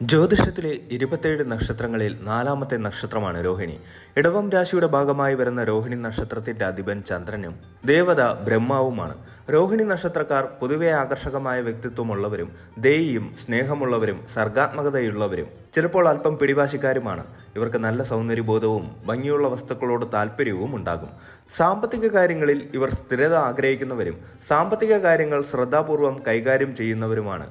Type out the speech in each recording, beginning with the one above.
ജ്യോതിഷത്തിലെ ഇരുപത്തേഴ് നക്ഷത്രങ്ങളിൽ നാലാമത്തെ നക്ഷത്രമാണ് രോഹിണി. ഇടവം രാശിയുടെ ഭാഗമായി വരുന്ന രോഹിണി നക്ഷത്രത്തിന്റെ അധിപൻ ചന്ദ്രനും ദേവത ബ്രഹ്മാവുമാണ്. രോഹിണി നക്ഷത്രക്കാർ പൊതുവെ ആകർഷകമായ വ്യക്തിത്വമുള്ളവരും ദേയിയും സ്നേഹമുള്ളവരും സർഗാത്മകതയുള്ളവരും ചിലപ്പോൾ അല്പം പിടിവാശിക്കാരുമാണ്. ഇവർക്ക് നല്ല സൗന്ദര്യബോധവും ഭംഗിയുള്ള വസ്തുക്കളോട് താല്പര്യവും ഉണ്ടാകും. സാമ്പത്തിക കാര്യങ്ങളിൽ ഇവർ സ്ഥിരത ആഗ്രഹിക്കുന്നവരും സാമ്പത്തിക കാര്യങ്ങൾ ശ്രദ്ധാപൂർവം കൈകാര്യം ചെയ്യുന്നവരുമാണ്.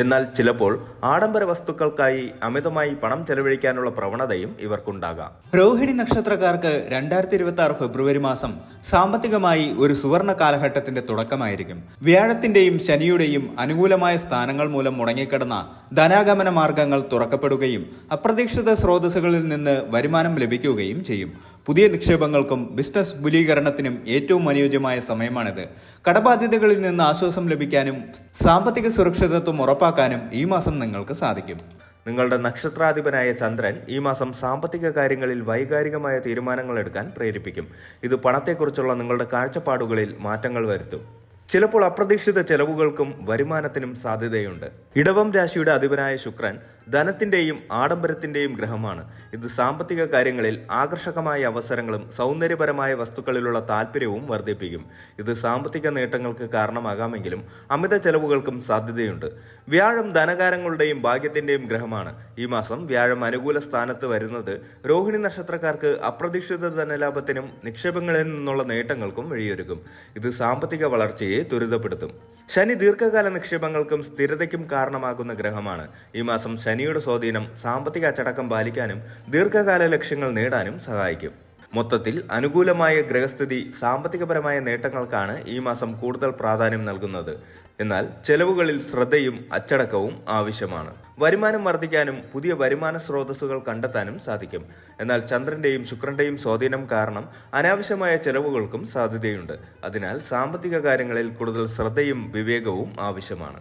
എന്നാൽ ചിലപ്പോൾ ആഡംബര വസ്തുക്കൾക്കായി അമിതമായി പണം ചെലവഴിക്കാനുള്ള പ്രവണതയും ഇവർക്കുണ്ടാകാം. രോഹിണി നക്ഷത്രക്കാർക്ക് രണ്ടായിരത്തി ഇരുപത്തി ആറ് ഫെബ്രുവരി മാസം സാമ്പത്തികമായി ഒരു സുവർണ കാലഘട്ടത്തിന്റെ തുടക്കമായിരിക്കും. വ്യാഴത്തിന്റെയും ശനിയുടെയും അനുകൂലമായ സ്ഥാനങ്ങൾ മൂലം മുടങ്ങിക്കിടന്ന ധനാഗമന മാർഗങ്ങൾ തുറക്കപ്പെടുകയും അപ്രതീക്ഷിത സ്രോതസ്സുകളിൽ നിന്ന് വരുമാനം ലഭിക്കുകയും ചെയ്യും. പുതിയ നിക്ഷേപങ്ങൾക്കും ബിസിനസ് വിപുലീകരണത്തിനും ഏറ്റവും അനുയോജ്യമായ സമയമാണിത്. കടബാധ്യതകളിൽ നിന്ന് ആശ്വാസം ലഭിക്കാനും സാമ്പത്തിക സുരക്ഷിതത്വം ഉറപ്പാക്കാനും ഈ മാസം നിങ്ങൾക്ക് സാധിക്കും. നിങ്ങളുടെ നക്ഷത്രാധിപനായ ചന്ദ്രൻ ഈ മാസം സാമ്പത്തിക കാര്യങ്ങളിൽ വൈകാരികമായ തീരുമാനങ്ങൾ എടുക്കാൻ പ്രേരിപ്പിക്കും. ഇത് പണത്തെക്കുറിച്ചുള്ള നിങ്ങളുടെ കാഴ്ചപ്പാടുകളിൽ മാറ്റങ്ങൾ വരുത്തും. ചിലപ്പോൾ അപ്രതീക്ഷിത ചെലവുകൾക്കും വരുമാനത്തിനും സാധ്യതയുണ്ട്. ഇടവം രാശിയുടെ അധിപനായ ശുക്രൻ ധനത്തിന്റെയും ആഡംബരത്തിന്റെയും ഗ്രഹമാണ്. ഇത് സാമ്പത്തിക കാര്യങ്ങളിൽ ആകർഷകമായ അവസരങ്ങളും സൗന്ദര്യപരമായ വസ്തുക്കളിലുള്ള താല്പര്യവും വർദ്ധിപ്പിക്കും. ഇത് സാമ്പത്തിക നേട്ടങ്ങൾക്ക് കാരണമാകാമെങ്കിലും അമിത ചെലവുകൾക്കും സാധ്യതയുണ്ട്. വ്യാഴം ധനകാരങ്ങളുടെയും ഭാഗ്യത്തിന്റെയും ഗ്രഹമാണ്. ഈ മാസം വ്യാഴം അനുകൂല സ്ഥാനത്ത് വരുന്നത് രോഹിണി നക്ഷത്രക്കാർക്ക് അപ്രതീക്ഷിത ധനലാഭത്തിനും നിക്ഷേപങ്ങളിൽ നിന്നുള്ള നേട്ടങ്ങൾക്കും വഴിയൊരുക്കും. ഇത് സാമ്പത്തിക വളർച്ചയെ ത്വരിതപ്പെടുത്തും. ശനി ദീർഘകാല നിക്ഷേപങ്ങൾക്കും സ്ഥിരതയ്ക്കും കാരണമാകുന്ന ഗ്രഹമാണ്. ഈ മാസം ശനിയുടെ സ്വാധീനം സാമ്പത്തിക അച്ചടക്കം പാലിക്കാനും ദീർഘകാല ലക്ഷ്യങ്ങൾ നേടാനും സഹായിക്കും. മൊത്തത്തിൽ അനുകൂലമായ ഗ്രഹസ്ഥിതി സാമ്പത്തികപരമായ നേട്ടങ്ങൾക്കാണ് ഈ മാസം കൂടുതൽ പ്രാധാന്യം നൽകുന്നത്. എന്നാൽ ചെലവുകളിൽ ശ്രദ്ധയും അച്ചടക്കവും ആവശ്യമാണ്. വരുമാനം വർദ്ധിക്കാനും പുതിയ വരുമാന സ്രോതസ്സുകൾ കണ്ടെത്താനും സാധിക്കും. എന്നാൽ ചന്ദ്രന്റെയും ശുക്രന്റെയും സ്വാധീനം കാരണം അനാവശ്യമായ ചെലവുകൾക്കും സാധ്യതയുണ്ട്. അതിനാൽ സാമ്പത്തിക കാര്യങ്ങളിൽ കൂടുതൽ ശ്രദ്ധയും വിവേകവും ആവശ്യമാണ്.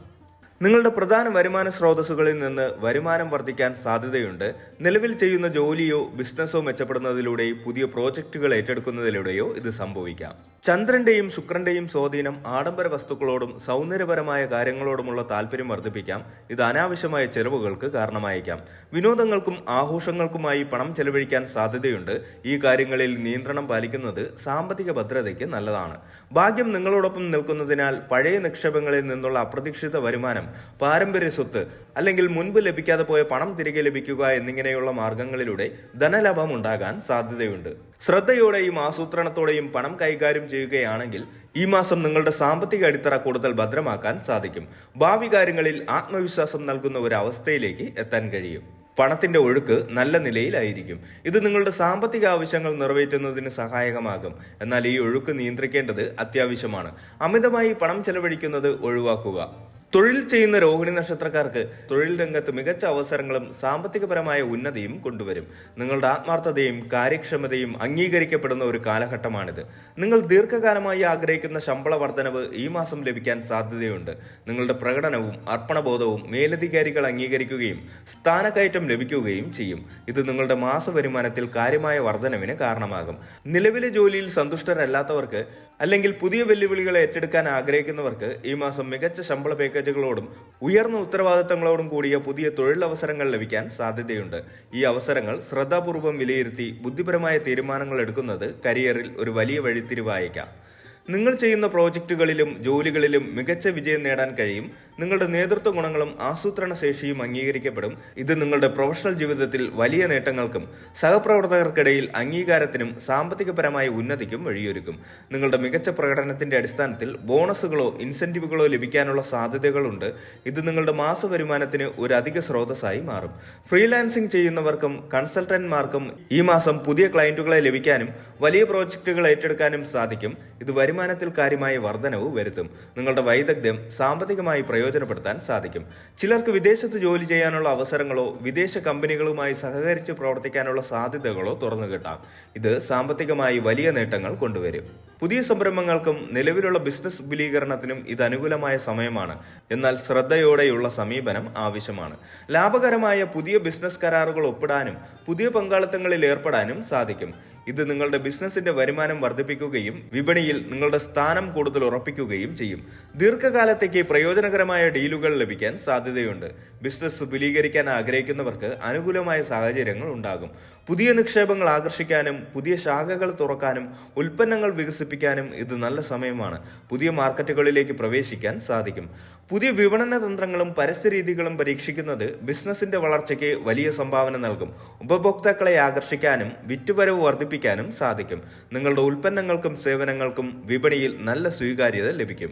നിങ്ങളുടെ പ്രധാന വരുമാന സ്രോതസ്സുകളിൽ നിന്ന് വരുമാനം വർദ്ധിക്കാൻ സാധ്യതയുണ്ട്. നിലവിൽ ചെയ്യുന്ന ജോലിയോ ബിസിനസ്സോ മെച്ചപ്പെടുന്നതിലൂടെ പുതിയ പ്രോജക്റ്റുകൾ ഏറ്റെടുക്കുന്നതിലൂടെയോ ഇത് സംഭവിക്കാം. ചന്ദ്രന്റെയും ശുക്രന്റെയും സ്വാധീനം ആഡംബര വസ്തുക്കളോടും സൗന്ദര്യപരമായ കാര്യങ്ങളോടുമുള്ള താല്പര്യം വർദ്ധിപ്പിക്കാം. ഇത് അനാവശ്യമായ ചെലവുകൾക്ക് കാരണമായേക്കാം. വിനോദങ്ങൾക്കും ആഘോഷങ്ങൾക്കുമായി പണം ചെലവഴിക്കാൻ സാധ്യതയുണ്ട്. ഈ കാര്യങ്ങളിൽ നിയന്ത്രണം പാലിക്കുന്നത് സാമ്പത്തിക ഭദ്രതയ്ക്ക് നല്ലതാണ്. ഭാഗ്യം നിങ്ങളോടൊപ്പം നിൽക്കുന്നതിനാൽ പഴയ നിക്ഷേപങ്ങളിൽ നിന്നുള്ള അപ്രതീക്ഷിത വരുമാനം പാരമ്പര്യ സ്വത്ത് അല്ലെങ്കിൽ മുൻപ് ലഭിക്കാതെ പോയ പണം തിരികെ ലഭിക്കുക എന്നിങ്ങനെയുള്ള മാർഗങ്ങളിലൂടെ ധനലാഭം ഉണ്ടാകാൻ സാധ്യതയുണ്ട്. ശ്രദ്ധയോടെയും ആസൂത്രണത്തോടെയും പണം കൈകാര്യം ചെയ്യുകയാണെങ്കിൽ ഈ മാസം നിങ്ങളുടെ സാമ്പത്തിക അടിത്തറ കൂടുതൽ ഭദ്രമാക്കാൻ സാധിക്കും. ഭാവി കാര്യങ്ങളിൽ ആത്മവിശ്വാസം നൽകുന്ന ഒരു അവസ്ഥയിലേക്ക് എത്താൻ കഴിയും. പണത്തിന്റെ ഒഴുക്ക് നല്ല നിലയിലായിരിക്കും. ഇത് നിങ്ങളുടെ സാമ്പത്തിക ആവശ്യങ്ങൾ നിറവേറ്റുന്നതിന് സഹായകമാകും. എന്നാൽ ഈ ഒഴുക്ക് നിയന്ത്രിക്കേണ്ടത് അത്യാവശ്യമാണ്. അമിതമായി പണം ചെലവഴിക്കുന്നത് ഒഴിവാക്കുക. തൊഴിൽ ചെയ്യുന്ന രോഹിണി നക്ഷത്രക്കാർക്ക് തൊഴിൽ രംഗത്ത് മികച്ച അവസരങ്ങളും സാമ്പത്തികപരമായ ഉന്നതിയും കൊണ്ടുവരും. നിങ്ങളുടെ ആത്മാർത്ഥതയും കാര്യക്ഷമതയും അംഗീകരിക്കപ്പെടുന്ന ഒരു കാലഘട്ടമാണിത്. നിങ്ങൾ ദീർഘകാലമായി ആഗ്രഹിക്കുന്ന ശമ്പള വർധനവ് ഈ മാസം ലഭിക്കാൻ സാധ്യതയുണ്ട്. നിങ്ങളുടെ പ്രകടനവും അർപ്പണബോധവും മേലധികാരികൾ അംഗീകരിക്കുകയും സ്ഥാനക്കയറ്റം ലഭിക്കുകയും ചെയ്യും. ഇത് നിങ്ങളുടെ മാസ വരുമാനത്തിൽ കാര്യമായ വർധനവിന് കാരണമാകും. നിലവിലെ ജോലിയിൽ സന്തുഷ്ടരല്ലാത്തവർക്ക് അല്ലെങ്കിൽ പുതിയ വെല്ലുവിളികളെ ഏറ്റെടുക്കാൻ ആഗ്രഹിക്കുന്നവർക്ക് ഈ മാസം മികച്ച ശമ്പള പാക്കേജുകളോടും ഉയർന്ന ഉത്തരവാദിത്തങ്ങളോടും കൂടിയ പുതിയ തൊഴിലവസരങ്ങൾ ലഭിക്കാൻ സാധ്യതയുണ്ട്. ഈ അവസരങ്ങൾ ശ്രദ്ധാപൂർവം വിലയിരുത്തി ബുദ്ധിപരമായ തീരുമാനങ്ങൾ എടുക്കുന്നത് കരിയറിൽ ഒരു വലിയ വഴിത്തിരിവായേക്കാം. നിങ്ങൾ ചെയ്യുന്ന പ്രോജക്റ്റുകളിലും ജോലികളിലും മികച്ച വിജയം നേടാൻ കഴിയും. നിങ്ങളുടെ നേതൃത്വ ഗുണങ്ങളും ആസൂത്രണ ശേഷിയും അംഗീകരിക്കപ്പെടും. ഇത് നിങ്ങളുടെ പ്രൊഫഷണൽ ജീവിതത്തിൽ വലിയ നേട്ടങ്ങൾക്കും സഹപ്രവർത്തകർക്കിടയിൽ അംഗീകാരത്തിനും സാമ്പത്തികപരമായ ഉന്നതിക്കും വഴിയൊരുക്കും. നിങ്ങളുടെ മികച്ച പ്രകടനത്തിന്റെ അടിസ്ഥാനത്തിൽ ബോണസുകളോ ഇൻസെന്റീവുകളോ ലഭിക്കാനുള്ള സാധ്യതകളുണ്ട്. ഇത് നിങ്ങളുടെ മാസ വരുമാനത്തിന് ഒരു അധിക സ്രോതസ്സായി മാറും. ഫ്രീലാൻസിംഗ് ചെയ്യുന്നവർക്കും കൺസൾട്ടന്റ്മാർക്കും ഈ മാസം പുതിയ ക്ലയന്റുകളെ ലഭിക്കാനും വലിയ പ്രോജക്റ്റുകൾ ഏറ്റെടുക്കാനും സാധിക്കും. ഇത് വരുമാനത്തിൽ കാര്യമായ വർധനവ് വരുത്തും. നിങ്ങളുടെ വൈദഗ്ധ്യം സാമ്പത്തികമായി പ്രയോജനപ്പെടുത്താൻ സാധിക്കും. ചിലർക്ക് വിദേശത്ത് ജോലി ചെയ്യാനുള്ള അവസരങ്ങളോ വിദേശ കമ്പനികളുമായി സഹകരിച്ച് പ്രവർത്തിക്കാനുള്ള സാധ്യതകളോ തുറന്നു കിട്ടാം. ഇത് സാമ്പത്തികമായി വലിയ നേട്ടങ്ങൾ കൊണ്ടുവരും. പുതിയ സംരംഭങ്ങൾക്കും നിലവിലുള്ള ബിസിനസ് വിപുലീകരണത്തിനും ഇത് അനുകൂലമായ സമയമാണ്. എന്നാൽ ശ്രദ്ധയോടെയുള്ള സമീപനം ആവശ്യമാണ്. ലാഭകരമായ പുതിയ ബിസിനസ് കരാറുകൾ ഒപ്പിടാനും പുതിയ പങ്കാളിത്തങ്ങളിൽ ഏർപ്പെടാനും സാധിക്കും. ഇത് നിങ്ങളുടെ ബിസിനസിന്റെ വരുമാനം വർദ്ധിപ്പിക്കുകയും വിപണിയിൽ നിങ്ങളുടെ സ്ഥാനം കൂടുതൽ ഉറപ്പിക്കുകയും ചെയ്യും. ദീർഘകാലത്തേക്ക് പ്രയോജനകരമായ ഡീലുകൾ ലഭിക്കാൻ സാധ്യതയുണ്ട്. ബിസിനസ് വിപുലീകരിക്കാൻ ആഗ്രഹിക്കുന്നവർക്ക് അനുകൂലമായ സാഹചര്യങ്ങൾ ഉണ്ടാകും. പുതിയ നിക്ഷേപങ്ങൾ ആകർഷിക്കാനും പുതിയ ശാഖകൾ തുറക്കാനും ഉൽപ്പന്നങ്ങൾ വികസിപ്പിക്കാനും ഇത് നല്ല സമയമാണ്. പുതിയ മാർക്കറ്റുകളിലേക്ക് പ്രവേശിക്കാൻ സാധിക്കും. പുതിയ വിപണന തന്ത്രങ്ങളും പരസ്യരീതികളും പരീക്ഷിക്കുന്നത് ബിസിനസിന്റെ വളർച്ചയ്ക്ക് വലിയ സംഭാവന നൽകും. ഉപഭോക്താക്കളെ ആകർഷിക്കാനും വിറ്റുവരവ് വർദ്ധിപ്പിക്കാനും സാധിക്കും. നിങ്ങളുടെ ഉൽപ്പന്നങ്ങൾക്കും സേവനങ്ങൾക്കും വിപണിയിൽ നല്ല സ്വീകാര്യത ലഭിക്കും.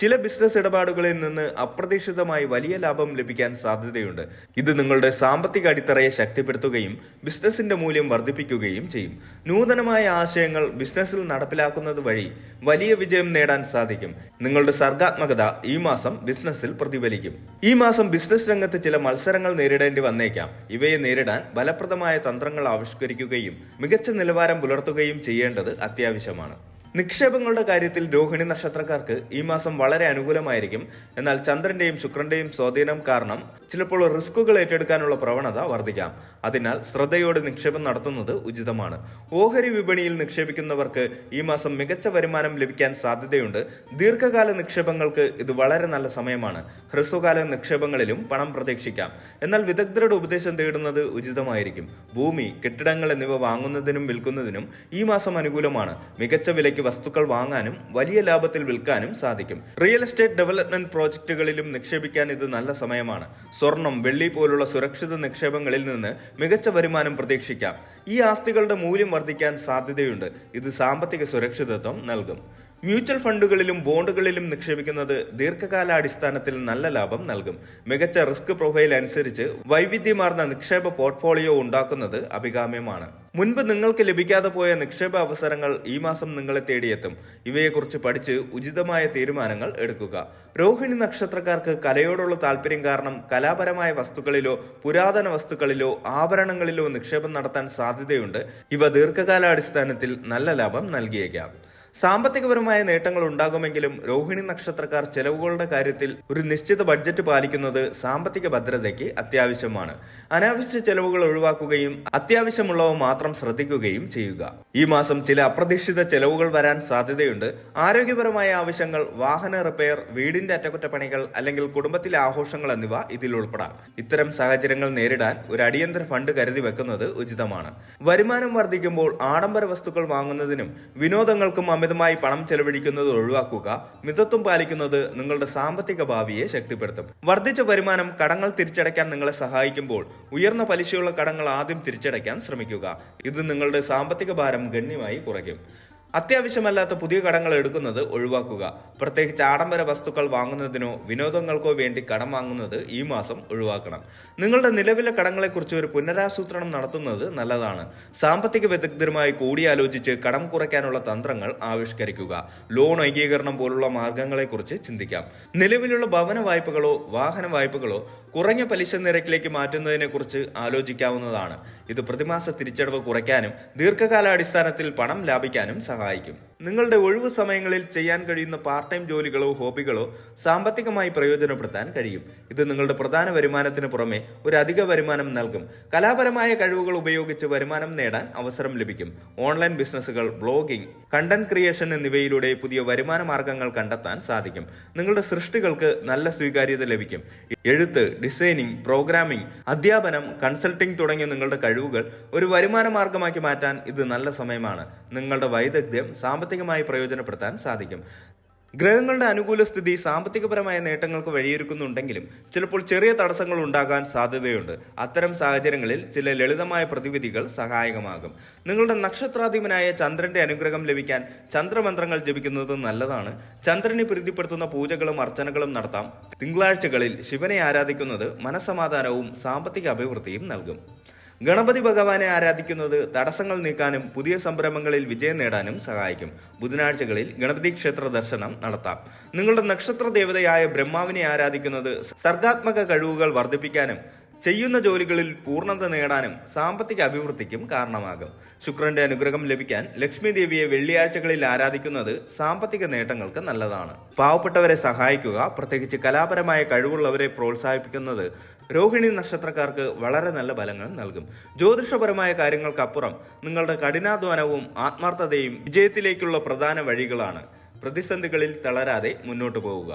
ചില ബിസിനസ് ഇടപാടുകളിൽ നിന്ന് അപ്രതീക്ഷിതമായി വലിയ ലാഭം ലഭിക്കാൻ സാധ്യതയുണ്ട്. ഇത് നിങ്ങളുടെ സാമ്പത്തിക അടിത്തറയെ ശക്തിപ്പെടുത്തുകയും ബിസിനസിന്റെ മൂല്യം വർദ്ധിപ്പിക്കുകയും ചെയ്യും. നൂതനമായ ആശയങ്ങൾ ബിസിനസ്സിൽ നടപ്പിലാക്കുന്നത് വഴി വലിയ വിജയം നേടാൻ സാധിക്കും. നിങ്ങളുടെ സർഗാത്മകത ഈ മാസം ബിസിനസ്സിൽ പ്രതിഫലിക്കും. ഈ മാസം ബിസിനസ് രംഗത്ത് ചില മത്സരങ്ങൾ നേരിടേണ്ടി വന്നേക്കാം. ഇവയെ നേരിടാൻ ഫലപ്രദമായ തന്ത്രങ്ങൾ ആവിഷ്കരിക്കുകയും മികച്ച നിലവാരം പുലർത്തുകയും ചെയ്യേണ്ടത് അത്യാവശ്യമാണ്. നിക്ഷേപങ്ങളുടെ കാര്യത്തിൽ രോഹിണി നക്ഷത്രക്കാർക്ക് ഈ മാസം വളരെ അനുകൂലമായിരിക്കും. എന്നാൽ ചന്ദ്രന്റെയും ശുക്രന്റെയും സ്വാധീനം കാരണം ചിലപ്പോൾ റിസ്കുകൾ ഏറ്റെടുക്കാനുള്ള പ്രവണത വർദ്ധിക്കാം. അതിനാൽ ശ്രദ്ധയോടെ നിക്ഷേപം നടത്തുന്നത് ഉചിതമാണ്. ഓഹരി വിപണിയിൽ നിക്ഷേപിക്കുന്നവർക്ക് ഈ മാസം മികച്ച വരുമാനം ലഭിക്കാൻ സാധ്യതയുണ്ട്. ദീർഘകാല നിക്ഷേപങ്ങൾക്ക് ഇത് വളരെ നല്ല സമയമാണ്. ഹ്രസ്വകാല നിക്ഷേപങ്ങളിലും പണം പ്രതീക്ഷിക്കാം. എന്നാൽ വിദഗ്ധരുടെ ഉപദേശം തേടുന്നത് ഉചിതമായിരിക്കും. ഭൂമി കെട്ടിടങ്ങൾ എന്നിവ വാങ്ങുന്നതിനും വിൽക്കുന്നതിനും ഈ മാസം അനുകൂലമാണ്. മികച്ച വിലയ്ക്ക് വസ്തുക്കൾ വാങ്ങാനും വലിയ ലാഭത്തിൽ വിൽക്കാനും സാധിക്കും. റിയൽ എസ്റ്റേറ്റ് ഡെവലപ്മെന്റ് പ്രോജക്റ്റുകളിലും നിക്ഷേപിക്കാൻ ഇത് നല്ല സമയമാണ്. സ്വർണം വെള്ളി പോലുള്ള സുരക്ഷിത നിക്ഷേപങ്ങളിൽ നിന്ന് മികച്ച വരുമാനം പ്രതീക്ഷിക്കാം. ഈ ആസ്തികളുടെ മൂല്യം വർദ്ധിക്കാൻ സാധ്യതയുണ്ട്. ഇത് സാമ്പത്തിക സുരക്ഷിതത്വം നൽകും. മ്യൂച്വൽ ഫണ്ടുകളിലും ബോണ്ടുകളിലും നിക്ഷേപിക്കുന്നത് ദീർഘകാലാടിസ്ഥാനത്തിൽ നല്ല ലാഭം നൽകും. മികച്ച റിസ്ക് പ്രൊഫൈൽ അനുസരിച്ച് വൈവിധ്യമാർന്ന നിക്ഷേപ പോർട്ട്ഫോളിയോ ഉണ്ടാക്കുന്നത് അഭികാമ്യമാണ്. മുൻപ് നിങ്ങൾക്ക് ലഭിക്കാതെ പോയ നിക്ഷേപ അവസരങ്ങൾ ഈ മാസം നിങ്ങളെ തേടിയെത്തും. ഇവയെക്കുറിച്ച് പഠിച്ച് ഉചിതമായ തീരുമാനങ്ങൾ എടുക്കുക. രോഹിണി നക്ഷത്രക്കാർക്ക് കലയോടുള്ള താല്പര്യം കാരണം കലാപരമായ വസ്തുക്കളിലോ പുരാതന വസ്തുക്കളിലോ ആഭരണങ്ങളിലോ നിക്ഷേപം നടത്താൻ സാധ്യതയുണ്ട്. ഇവ ദീർഘകാലാടിസ്ഥാനത്തിൽ നല്ല ലാഭം നൽകിയേക്കാം. സാമ്പത്തികപരമായ നേട്ടങ്ങൾ ഉണ്ടാകുമെങ്കിലും രോഹിണി നക്ഷത്രക്കാർ ചെലവുകളുടെ കാര്യത്തിൽ ഒരു നിശ്ചിത ബഡ്ജറ്റ് പാലിക്കുന്നത് സാമ്പത്തിക ഭദ്രതയ്ക്ക് അത്യാവശ്യമാണ്. അനാവശ്യ ചെലവുകൾ ഒഴിവാക്കുകയും അത്യാവശ്യമുള്ളവ മാത്രം ശ്രദ്ധിക്കുകയും ചെയ്യുക. ഈ മാസം ചില അപ്രതീക്ഷിത ചെലവുകൾ വരാൻ സാധ്യതയുണ്ട്. ആരോഗ്യപരമായ ആവശ്യങ്ങൾ വാഹന റിപ്പയർ വീടിന്റെ അറ്റകുറ്റപ്പണികൾ അല്ലെങ്കിൽ കുടുംബത്തിലെ ആഘോഷങ്ങൾ എന്നിവ ഇതിൽ ഉൾപ്പെടാം. ഇത്തരം സാഹചര്യങ്ങൾ നേരിടാൻ ഒരു അടിയന്തര ഫണ്ട് കരുതി വെക്കുന്നത് ഉചിതമാണ്. വരുമാനം വർദ്ധിക്കുമ്പോൾ ആഡംബര വസ്തുക്കൾ വാങ്ങുന്നതിനും വിനോദങ്ങൾക്കും അമിതമായി പണം ചെലവഴിക്കുന്നത് ഒഴിവാക്കുക മിതത്വം പാലിക്കുന്നത് നിങ്ങളുടെ സാമ്പത്തിക ഭാവിയെ ശക്തിപ്പെടുത്തും. വർദ്ധിച്ച വരുമാനം കടങ്ങൾ തിരിച്ചടയ്ക്കാൻ നിങ്ങളെ സഹായിക്കുമ്പോൾ ഉയർന്ന പലിശയുള്ള കടങ്ങൾ ആദ്യം തിരിച്ചടയ്ക്കാൻ ശ്രമിക്കുക. ഇത് നിങ്ങളുടെ സാമ്പത്തിക ഭാരം ഗണ്യമായി കുറയ്ക്കും. അത്യാവശ്യമല്ലാത്ത പുതിയ കടങ്ങൾ എടുക്കുന്നത് ഒഴിവാക്കുക. പ്രത്യേകിച്ച് ആഡംബര വസ്തുക്കൾ വാങ്ങുന്നതിനോ വിനോദങ്ങൾക്കോ വേണ്ടി കടം വാങ്ങുന്നത് ഈ മാസം ഒഴിവാക്കണം. നിങ്ങളുടെ നിലവിലെ കടങ്ങളെക്കുറിച്ച് ഒരു പുനരാസൂത്രണം നടത്തുന്നത് നല്ലതാണ്. സാമ്പത്തിക വിദഗ്ധരുമായി കൂടിയാലോചിച്ച് കടം കുറയ്ക്കാനുള്ള തന്ത്രങ്ങൾ ആവിഷ്കരിക്കുക. ലോൺ ഏകീകരണം പോലുള്ള മാർഗങ്ങളെക്കുറിച്ച് ചിന്തിക്കാം. നിലവിലുള്ള ഭവന വായ്പകളോ വാഹന വായ്പകളോ കുറഞ്ഞ പലിശ നിരക്കിലേക്ക് മാറ്റുന്നതിനെക്കുറിച്ച് ആലോചിക്കാവുന്നതാണ്. ഇത് പ്രതിമാസ തിരിച്ചടവ് കുറയ്ക്കാനും ദീർഘകാലാടിസ്ഥാനത്തിൽ പണം ലാഭിക്കാനും സഹായിക്കും. സഹായിക്കും. നിങ്ങളുടെ ഒഴിവു സമയങ്ങളിൽ ചെയ്യാൻ കഴിയുന്ന പാർട്ട് ടൈം ജോലികളോ ഹോബികളോ സാമ്പത്തികമായി പ്രയോജനപ്പെടുത്താൻ കഴിയും. ഇത് നിങ്ങളുടെ പ്രധാന വരുമാനത്തിന് പുറമെ ഒരു അധിക വരുമാനം നൽകും. കലാപരമായ കഴിവുകൾ ഉപയോഗിച്ച് വരുമാനം നേടാൻ അവസരം ലഭിക്കും. ഓൺലൈൻ ബിസിനസ്സുകൾ ബ്ലോഗിംഗ് കണ്ടന്റ് ക്രിയേഷൻ എന്നിവയിലൂടെ പുതിയ വരുമാന മാർഗങ്ങൾ കണ്ടെത്താൻ സാധിക്കും. നിങ്ങളുടെ സൃഷ്ടികൾക്ക് നല്ല സ്വീകാര്യത ലഭിക്കും. എഴുത്ത് ഡിസൈനിങ് പ്രോഗ്രാമിംഗ് അധ്യാപനം കൺസൾട്ടിംഗ് തുടങ്ങിയ നിങ്ങളുടെ കഴിവുകൾ ഒരു വരുമാന മാർഗമാക്കി മാറ്റാൻ ഇത് നല്ല സമയമാണ്. നിങ്ങളുടെ വൈദഗ്ധ്യം സാമ്പത്തികമായി പ്രയോജനപ്പെടുത്താൻ സാധിക്കും. ഗ്രഹങ്ങളുടെ അനുകൂല സ്ഥിതി സാമ്പത്തികപരമായ നേട്ടങ്ങൾക്ക് വഴിയൊരുക്കുന്നുണ്ടെങ്കിലും ചിലപ്പോൾ ചെറിയ തടസ്സങ്ങൾ ഉണ്ടാകാൻ സാധ്യതയുണ്ട്. അത്തരം സാഹചര്യങ്ങളിൽ ചില ലളിതമായ പ്രതിവിധികൾ സഹായകമാകും. നിങ്ങളുടെ നക്ഷത്രാധിപനായ ചന്ദ്രന്റെ അനുഗ്രഹം ലഭിക്കാൻ ചന്ദ്രമന്ത്രങ്ങൾ ജപിക്കുന്നത് നല്ലതാണ്. ചന്ദ്രനെ പ്രീതിപ്പെടുത്തുന്ന പൂജകളും അർച്ചനകളും നടത്താം. തിങ്കളാഴ്ചകളിൽ ശിവനെ ആരാധിക്കുന്നത് മനസമാധാനവും സാമ്പത്തിക അഭിവൃദ്ധിയും നൽകും. ഗണപതി ഭഗവാനെ ആരാധിക്കുന്നത് തടസ്സങ്ങൾ നീക്കാനും പുതിയ സംരംഭങ്ങളിൽ വിജയം നേടാനും സഹായിക്കും. ബുധനാഴ്ചകളിൽ ഗണപതി ക്ഷേത്ര ദർശനം നടത്താം. നിങ്ങളുടെ നക്ഷത്ര ദേവതയായ ബ്രഹ്മാവിനെ ആരാധിക്കുന്നത് സർഗാത്മക കഴിവുകൾ വർദ്ധിപ്പിക്കാനും ചെയ്യുന്ന ജോലികളിൽ പൂർണത നേടാനും സാമ്പത്തിക അഭിവൃദ്ധിക്കും കാരണമാകും. ശുക്രന്റെ അനുഗ്രഹം ലഭിക്കാൻ ലക്ഷ്മി ദേവിയെ വെള്ളിയാഴ്ചകളിൽ ആരാധിക്കുന്നത് സാമ്പത്തിക നേട്ടങ്ങൾക്ക് നല്ലതാണ്. പാവപ്പെട്ടവരെ സഹായിക്കുക പ്രത്യേകിച്ച് കലാപരമായ കഴിവുള്ളവരെ പ്രോത്സാഹിപ്പിക്കുന്നത് രോഹിണി നക്ഷത്രക്കാർക്ക് വളരെ നല്ല ഫലങ്ങൾ നൽകും. ജ്യോതിഷപരമായ കാര്യങ്ങൾക്കപ്പുറം നിങ്ങളുടെ കഠിനാധ്വാനവും ആത്മാർത്ഥതയും വിജയത്തിലേക്കുള്ള പ്രധാന വഴികളാണ്. പ്രതിസന്ധികളിൽ തളരാതെ മുന്നോട്ടു പോവുക.